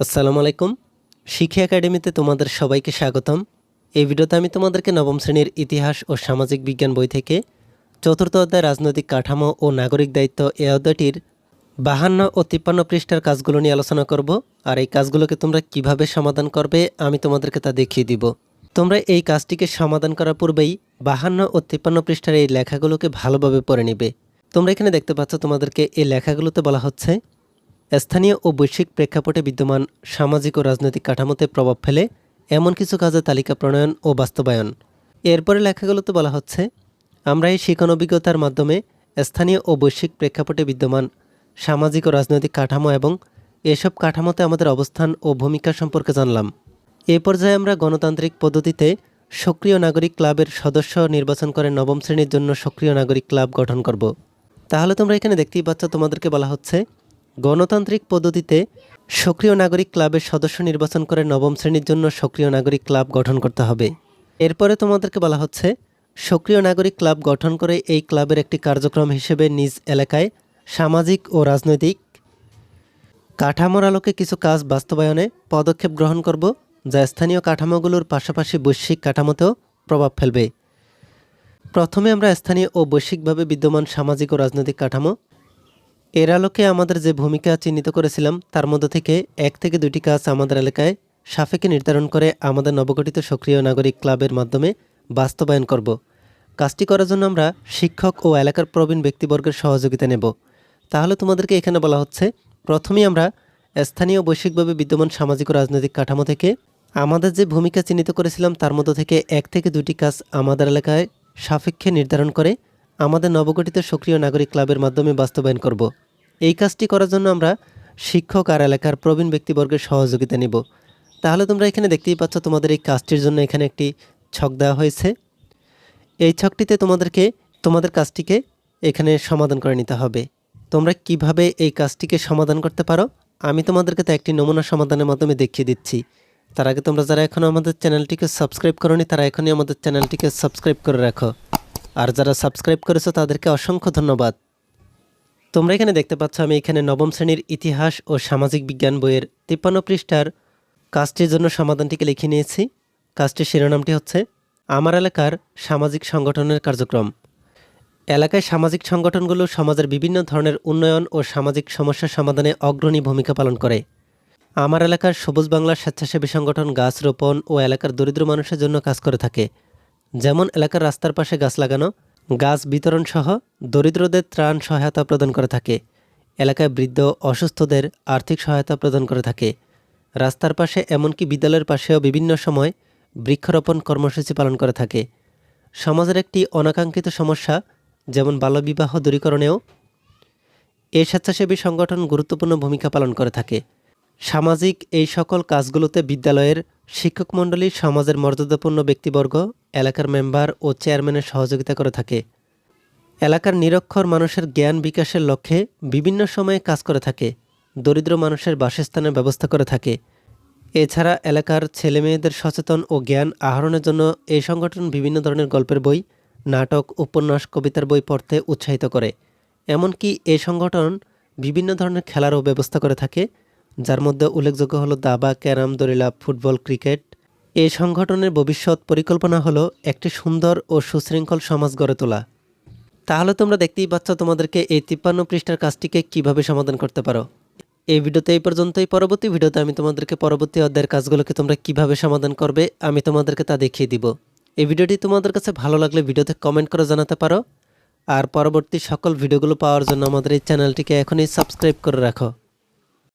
আসসালামু আলাইকুম। শিক্ষা একাডেমিতে তোমাদের সবাইকে স্বাগতম। এই ভিডিওতে আমি তোমাদেরকে নবম শ্রেণির ইতিহাস ও সামাজিক বিজ্ঞান বই থেকে চতুর্থ অধ্যায় রাজনৈতিক কাঠামো ও নাগরিক দায়িত্ব এ অধ্যায়টির বাহান্ন ও তিপ্পান্ন পৃষ্ঠার কাজগুলো নিয়ে আলোচনা করব আর এই কাজগুলোকে তোমরা কীভাবে সমাধান করবে আমি তোমাদেরকে তা দেখিয়ে দিব। তোমরা এই কাজটিকে সমাধান করার পূর্বেই বাহান্ন ও তিপ্পান্ন পৃষ্ঠার এই লেখাগুলোকে ভালোভাবে পড়ে নিবে। তোমরা এখানে দেখতে পাচ্ছ তোমাদেরকে এই লেখাগুলোতে বলা হচ্ছে স্থানীয় ও বৈশ্বিক প্রেক্ষাপটে বিদ্যমান সামাজিক ও রাজনৈতিক কাঠামোতে প্রভাব ফেলে এমন কিছু কাজের তালিকা প্রণয়ন ও বাস্তবায়ন। এরপরে লেখাগুলোতে বলা হচ্ছে, আমরা এই শিখন অভিজ্ঞতার মাধ্যমে স্থানীয় ও বৈশ্বিক প্রেক্ষাপটে বিদ্যমান সামাজিক ও রাজনৈতিক কাঠামো এবং এসব কাঠামোতে আমাদের অবস্থান ও ভূমিকা সম্পর্কে জানলাম। এ পর্যায়ে আমরা গণতান্ত্রিক পদ্ধতিতে সক্রিয় নাগরিক ক্লাবের সদস্য নির্বাচন করে নবম শ্রেণির জন্য সক্রিয় নাগরিক ক্লাব গঠন করব। তাহলে তোমরা এখানে দেখতেই পাচ্ছ, তোমাদেরকে বলা হচ্ছে গণতান্ত্রিক পদ্ধতিতে সক্রিয় নাগরিক ক্লাবের সদস্য নির্বাচন করে নবম শ্রেণির জন্য সক্রিয় নাগরিক ক্লাব গঠন করতে হবে। এরপরে তোমাদেরকে বলা হচ্ছে, সক্রিয় নাগরিক ক্লাব গঠন করে এই ক্লাবের একটি কার্যক্রম হিসেবে নিজ এলাকায় সামাজিক ও রাজনৈতিক কাঠামোর আলোকে কিছু কাজ বাস্তবায়নে পদক্ষেপ গ্রহণ করব, যা স্থানীয় কাঠামোগুলোর পাশাপাশি বৈশ্বিক কাঠামোতেও প্রভাব ফেলবে। প্রথমে আমরা স্থানীয় ও বৈশ্বিকভাবে বিদ্যমান সামাজিক ও রাজনৈতিক কাঠামো এর আলোকে আমাদের যে ভূমিকা চিহ্নিত করেছিলাম, তার মধ্যে থেকে এক থেকে দুটি কাজ আমাদের এলাকায় সাফেকে নির্ধারণ করে আমাদের নবগঠিত সক্রিয় নাগরিক ক্লাবের মাধ্যমে বাস্তবায়ন করব। কাজটি করার জন্য আমরা শিক্ষক ও এলাকার প্রবীণ ব্যক্তিবর্গের সহযোগিতা নেব। তাহলে তোমাদেরকে এখানে বলা হচ্ছে, প্রথমেই আমরা স্থানীয় বৈশ্বিকভাবে বিদ্যমান সামাজিক ও রাজনৈতিক কাঠামো থেকে আমাদের যে ভূমিকা চিহ্নিত করেছিলাম, তার মধ্য থেকে এক থেকে দুটি কাজ আমাদের এলাকায় সাপেক্ষে নির্ধারণ করে আমাদের নবগঠিত সক্রিয় নাগরিক ক্লাবের মাধ্যমে বাস্তবায়ন করব। এই কাজটি করার জন্য আমরা শিক্ষক আর এলাকার প্রবীণ ব্যক্তিবর্গের সহযোগিতা নেব। তাহলে তোমরা এখানে দেখতেই পাচ্ছ তোমাদের এই কাজটির জন্য এখানে একটি ছক দেওয়া হয়েছে। এই ছকটিতে তোমাদেরকে, তোমাদের কাজটিকে এখানে সমাধান করে নিতে হবে। তোমরা কীভাবে এই কাজটিকে সমাধান করতে পারো? আমি তোমাদেরকে তা একটি নমুনা সমাধানের মাধ্যমে দেখিয়ে দিচ্ছি। তার আগে তোমরা যারা এখনও আমাদের চ্যানেলটিকে সাবস্ক্রাইব করনি, তারা এখনই আমাদের চ্যানেলটিকে সাবস্ক্রাইব করে রাখো। আর যারা সাবস্ক্রাইব করেছ, তাদেরকে অসংখ্য ধন্যবাদ। তোমরা এখানে দেখতে পাচ্ছ, আমি এখানে নবম শ্রেণির ইতিহাস ও সামাজিক বিজ্ঞান বইয়ের তিপ্পান্ন পৃষ্ঠার কাজটির জন্য সমাধানটিকে লিখে নিয়েছি। কাজটির শিরোনামটি হচ্ছে, আমার এলাকার সামাজিক সংগঠনের কার্যক্রম। এলাকায় সামাজিক সংগঠনগুলো সমাজের বিভিন্ন ধরনের উন্নয়ন ও সামাজিক সমস্যা সমাধানে অগ্রণী ভূমিকা পালন করে। আমার এলাকার সবুজ বাংলার স্বেচ্ছাসেবী সংগঠন গাছ রোপণ ও এলাকার দরিদ্র মানুষের জন্য কাজ করে থাকে। যেমন এলাকার রাস্তার পাশে গাছ লাগানো, গাছ বিতরণ সহ দরিদ্রদের ত্রাণ সহায়তা প্রদান করে থাকে। এলাকায় বৃদ্ধ, অসুস্থদের আর্থিক সহায়তা প্রদান করে থাকে। রাস্তার পাশে এমনকি বিদ্যালয়ের পাশেও বিভিন্ন সময় বৃক্ষরোপণ কর্মসূচি পালন করে থাকে। সমাজের একটি অনাকাঙ্ক্ষিত সমস্যা, যেমন বাল্যবিবাহ দূরীকরণেও এই স্বেচ্ছাসেবী সংগঠন গুরুত্বপূর্ণ ভূমিকা পালন করে থাকে। সামাজিক এই সকল কাজগুলোতে বিদ্যালয়ের শিক্ষক মণ্ডলী সমাজের মর্যাদাপূর্ণ ব্যক্তিবর্গ, এলাকার মেম্বার ও চেয়ারম্যানের সহযোগিতা করে থাকে। এলাকার নিরক্ষর মানুষের জ্ঞান বিকাশের লক্ষ্যে বিভিন্ন সময়ে কাজ করে থাকে। দরিদ্র মানুষের বাসস্থানের ব্যবস্থা করে থাকে। এছাড়া এলাকার ছেলেমেয়েদের সচেতন ও জ্ঞান আহরণের জন্য এই সংগঠন বিভিন্ন ধরনের গল্পের বই, নাটক, উপন্যাস, কবিতার বই পড়তে উৎসাহিত করে। এমনকি এই সংগঠন বিভিন্ন ধরনের খেলারও ব্যবস্থা করে থাকে। যার মধ্যে উল্লেখযোগ্য হলো দাবা, ক্যারাম, দরিলা, ফুটবল, ক্রিকেট। এই সংগঠনের ভবিষ্যৎ পরিকল্পনা হলো একটি সুন্দর ও সুশৃঙ্খল সমাজ গড়ে তোলা। তাহলে তোমরা দেখতেই পাচ্ছ তোমাদেরকে এই তিপ্পান্ন পৃষ্ঠার কাজটিকে কীভাবে সমাধান করতে পারো। এই ভিডিওতে এই পর্যন্তই। পরবর্তী ভিডিওতে আমি তোমাদেরকে পরবর্তী অধ্যায়ের কাজগুলোকে তোমরা কীভাবে সমাধান করবে, আমি তোমাদেরকে তা দেখিয়ে দিব। এই ভিডিওটি তোমাদের কাছে ভালো লাগলে ভিডিওতে কমেন্ট করে জানাতে পারো। আর পরবর্তী সকল ভিডিওগুলো পাওয়ার জন্য আমাদের এই চ্যানেলটিকে এখনই সাবস্ক্রাইব করে রাখো।